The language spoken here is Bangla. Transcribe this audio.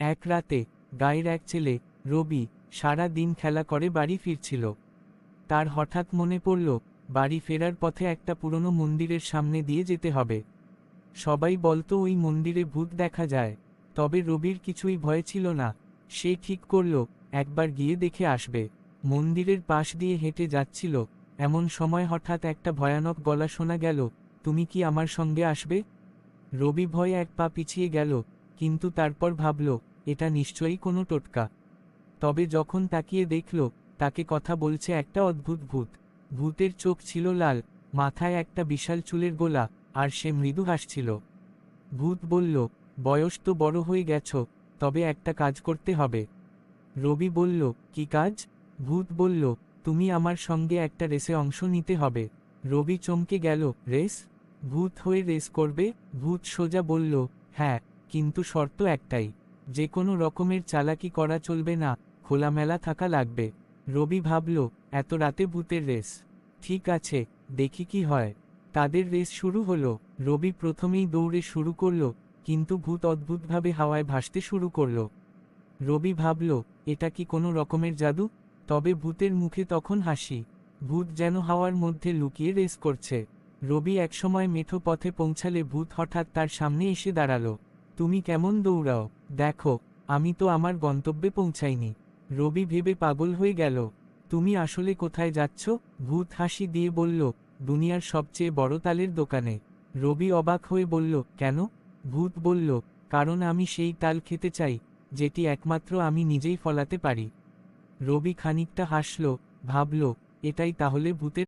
এক রাতে, গায়ের এক ছেলে, রবি, সারা দিন খেলা করে বাড়ি ফিরছিল। তার হঠাৎ মনে পড়ল, বাড়ি ফেরার পথে একটা পুরনো মন্দিরের সামনে দিয়ে যেতে হবে। সবাই বলতো ওই মন্দিরে ভূত দেখা যায়, তবে রবির কিছুই ভয় ছিল না। সে ঠিক করল, একবার গিয়ে দেখে আসবে। মন্দিরের পাশ দিয়ে হেঁটে যাচ্ছিল। এমন সময় হঠাৎ একটা ভয়ানক গলা শোনা গেল, তুমি কি আমার সঙ্গে আসবে? রবি ভয়ে এক পা পিছিয়ে গেল, কিন্তু তারপর ভাবল এটা নিশ্চয়ই কোনো টোটকা। তবে যখন তাকিয়ে দেখল, তাকে কথা বলছে একটা অদ্ভুত ভূত। ভূতের চোখ ছিল লাল, মাথায় একটা বিশাল চুলের গোলা, আর সে মৃদু হাসছিল। ভূত বলল, বয়স তো বড় হয়ে গেছ, তবে একটা কাজ করতে হবে। রবি বলল, কি কাজ? ভূত বলল, তুমি আমার সঙ্গে একটা রেসে অংশ নিতে হবে। রবি চমকে গেল, রেস? ভূত হয়ে রেস করবে? ভূত সোজা বলল হ্যাঁ কিন্তু শর্ত একটাই। যে কোনো রকমের চালাকি করা চলবে না, খোলামেলা থাকা লাগবে। রবি ভাবল, এত রাতে ভূতের রেস। ঠিক আছে, দেখি কি হয়। তাদের রেস শুরু হলো। রবি প্রথমেই দৌড়ে শুরু করল, কিন্তু ভূত অদ্ভুতভাবে হাওয়ায় ভাসতে শুরু করল। রবি ভাবল, এটা কি কোনো রকমের জাদু? তবে ভূতের মুখে তখন হাসি। ভূত যেন হাওয়ার মধ্যে লুকিয়ে রেস করছে। রবি একসময় মেঠো পথে পৌঁছালে ভূত হঠাৎ তার সামনে এসে দাঁড়াল। তুমি কেমন দৌড়াও? দেখো, আমি তো আমার গন্তব্যে পৌঁছাইনি। রবি ভেবে পাগল হয়ে গেল। তুমি আসলে কোথায় যাচ্ছ? ভূত হাসি দিয়ে বলল, দুনিয়ার সবচেয়ে বড় তালের দোকানে। রবি অবাক হয়ে বলল, কেন? ভূত বলল, কারণ আমি সেই তাল খেতে চাই, যেটি একমাত্র আমি নিজেই ফলাতে পারি। রবি খানিকটা হাসল, ভাবল, এটাই তাহলে ভূতের